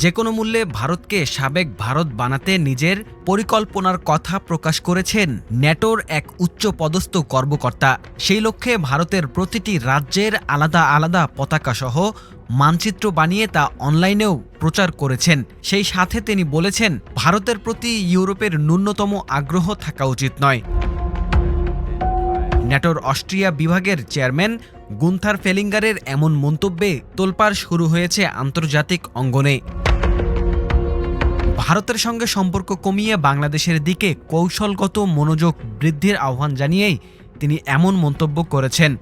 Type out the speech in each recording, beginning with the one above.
যে কোনো মূল্যে ভারতকে সাবেক ভারত বানাতে নিজের পরিকল্পনার কথা প্রকাশ করেছেন ন্যাটোর এক উচ্চ পদস্থ কর্মকর্তা। সেই লক্ষ্যে ভারতের প্রতিটি রাজ্যের আলাদা আলাদা পতাকাসহ মানচিত্র বানিয়ে তা অনলাইনেও প্রচার করেছেন। সেই সাথে তিনি বলেছেন, ভারতের প্রতি ইউরোপের ন্যূনতম আগ্রহ থাকা উচিত নয়। ন্যাটোর অস্ট্রিয়া বিভাগের চেয়ারম্যান গুন্থার ফেলিঙ্গারের এমন মন্তব্যে তোলপাড় শুরু হয়েছে আন্তর্জাতিক অঙ্গনে। ভারতের সঙ্গে সম্পর্ক কমিয়ে বাংলাদেশের দিকে কৌশলগত মনোযোগ বৃদ্ধির আহ্বান জানিয়েই তিনি এমন মন্তব্য করেছেন।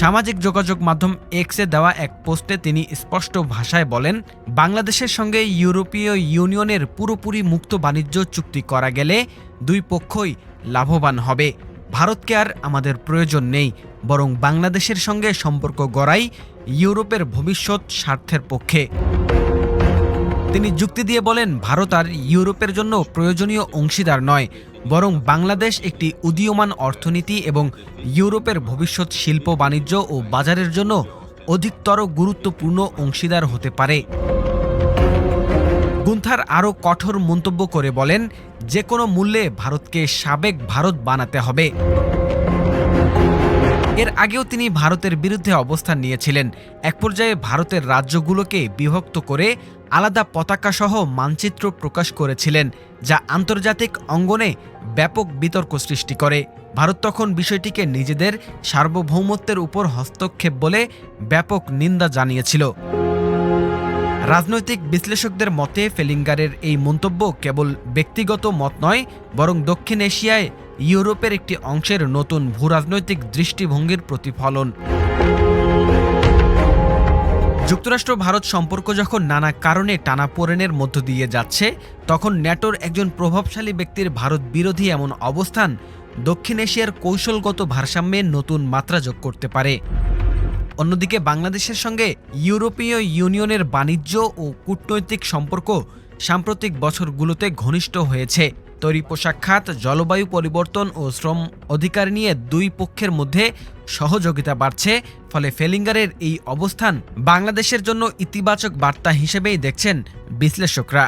সামাজিক যোগাযোগ মাধ্যম এক্সে দেওয়া এক পোস্টে তিনি স্পষ্ট ভাষায় বলেন, বাংলাদেশের সঙ্গে ইউরোপীয় ইউনিয়নের পুরোপুরি মুক্ত বাণিজ্য চুক্তি করা গেলে দুই পক্ষই লাভবান হবে। ভারতকে আর আমাদের প্রয়োজন নেই, বরং বাংলাদেশের সঙ্গে সম্পর্ক গড়াই ইউরোপের ভবিষ্যৎ স্বার্থের পক্ষে। তিনি যুক্তি দিয়ে বলেন, ভারত আর ইউরোপের জন্য প্রয়োজনীয় অংশীদার নয়, বরং বাংলাদেশ একটি উদীয়মান অর্থনীতি এবং ইউরোপের ভবিষ্যৎ শিল্প, বাণিজ্য ও বাজারের জন্য অধিকতর গুরুত্বপূর্ণ অংশীদার হতে পারে। গুন্থার আরও কঠোর মন্তব্য করে বলেন, যে কোনো মূল্যে ভারতকে সাবেক ভারত বানাতে হবে। এর আগেও তিনি ভারতের বিরুদ্ধে অবস্থান নিয়েছিলেন। এক পর্যায়ে ভারতের রাজ্যগুলোকে বিভক্ত করে আলাদা পতাকাসহ মানচিত্র প্রকাশ করেছিলেন, যা আন্তর্জাতিক অঙ্গনে ব্যাপক বিতর্ক সৃষ্টি করে। ভারত তখন বিষয়টিকে নিজেদের সার্বভৌমত্বের উপর হস্তক্ষেপ বলে ব্যাপক নিন্দা জানিয়েছিল। রাজনৈতিক বিশ্লেষকদের মতে, ফেলিঙ্গারের এই মন্তব্য কেবল ব্যক্তিগত মত নয়, বরং দক্ষিণ এশিয়ায় ইউরোপের একটি অংশের নতুন ভূরাজনৈতিক দৃষ্টিভঙ্গির প্রতিফলন। যুক্তরাষ্ট্র ভারত সম্পর্ক যখন নানা কারণে টানাপোড়েনের মধ্য দিয়ে যাচ্ছে, তখন ন্যাটোর একজন প্রভাবশালী ব্যক্তির ভারত বিরোধী এমন অবস্থান দক্ষিণ এশিয়ার কৌশলগত ভারসাম্যে নতুন মাত্রা যোগ করতে পারে। অন্যদিকে বাংলাদেশের সঙ্গে ইউরোপীয় ইউনিয়নের বাণিজ্য ও কূটনৈতিক সম্পর্ক সাম্প্রতিক বছরগুলোতে ঘনিষ্ঠ হয়েছে। তৈরি পোশাক খাত, জলবায়ু পরিবর্তন ও শ্রম অধিকার নিয়ে দুই পক্ষের মধ্যে সহযোগিতা বাড়ছে, ফলে ফেলিঙ্গারের এই অবস্থান বাংলাদেশের জন্য ইতিবাচক বার্তা হিসেবেই দেখছেন বিশ্লেষকরা।